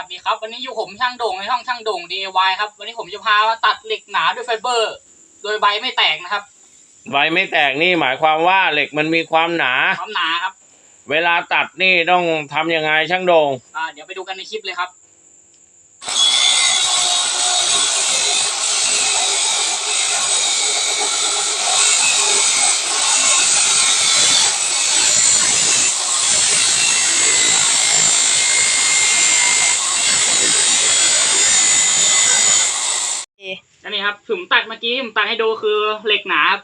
วัสดีครับ วันนี้อยู่ผมช่างโด่งในช่องช่างโด่ง DIY ครับ วันนี้ผมจะพามาตัดเหล็กหนาด้วยไฟเบอร์ โดยใบไม่แตกนะครับ ใบไม่แตกนี่หมายความว่าเหล็กมันมีความหนา ความหนาครับ เวลาตัดนี่ต้องทำยังไงช่างโดงอ่าเดี๋ยวไปดูกันในคลิปเลยครับ อันนี้ครับผมตัดเมื่อกี้ผมตัดให้ดูคือเหล็กหนาครับ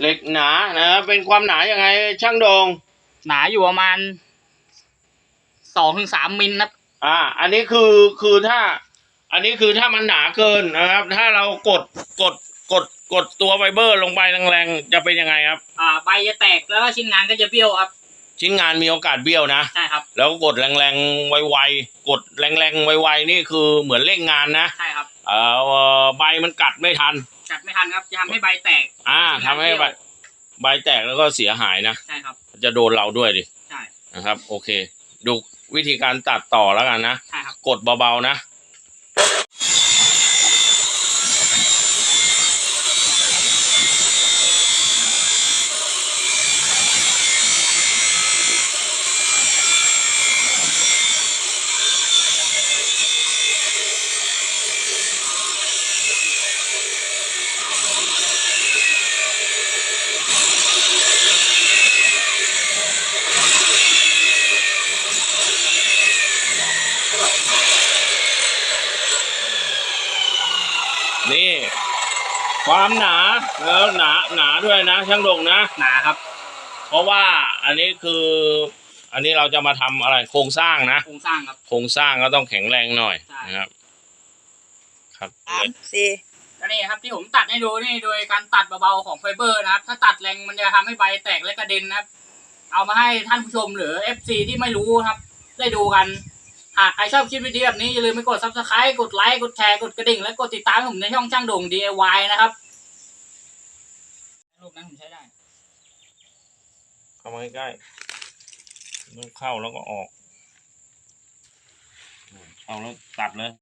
เหล็กหนานะครับเป็นความหนายังไง ช่างโดง หนาอยู่ประมาณสองถึงสามมิลครับ อ่า อันนี้คือคือถ้า อันนี้คือถ้ามันหนาเกินนะครับ ถ้าเรากดกดกดกดตัวไฟเบอร์ลงไปแรงๆจะเป็นยังไงครับ อ่าใบจะแตกแล้วก็ชิ้นงานก็จะเบี้ยวครับ ชิ้นงานมีโอกาสเบี้ยวนะใช่ครับ แล้วกดแรงๆ ไวๆ กดแรงๆ ไวๆ นี่คือเหมือนเร่งงานนะ ใช่ครับ เออใบมันกัดไม่ทันจัดไม่ทันครับจะทำให้ใบแตก อ่าชิ้นงนทำให้ใบเบี้ยวใบแตกแล้วก็เสียหายนะ ใช่ครับ จะโดนเราด้วยดิ ใช่ นะครับ โอเค ดูวิธีการตัดต่อแล้วกันนะ ใช่ครับ กดเบาๆ นะ นี่ ความหนาแล้วหนาหนาด้วยนะ ช่างดงนะ หนาครับ เพราะว่าอันนี้คือ อันนี้เราจะมาทำอะไรโครงสร้างนะ โครงสร้างครับ โครงสร้างก็ต้องแข็งแรงหน่อยใช่ นะครับ ครับ สามสี่ก็นี่ครับที่ผมตัดให้ดูนี่โดยการตัดเบาๆของไฟเบอร์นะครับ ถ้าตัดแรงมันจะทำให้ใบแตกและกระเด็นนะครับ เอามาให้ท่านผู้ชมหรือ FC ที่ไม่รู้ครับ ได้ดูกัน หากใครชอบคลิปวิดีโอแบบนี้ อย่าลืมไปกด subscribe กดไลค์ กดแชร์ กดกระดิ่ง และกดติดตามผมในช่องช่างโด่ง DIY นะครับรูปนั้นผมใช้ได้ เข้ามาใกล้ๆต้องเข้าแล้วก็ออก เอาแล้วตัดเลย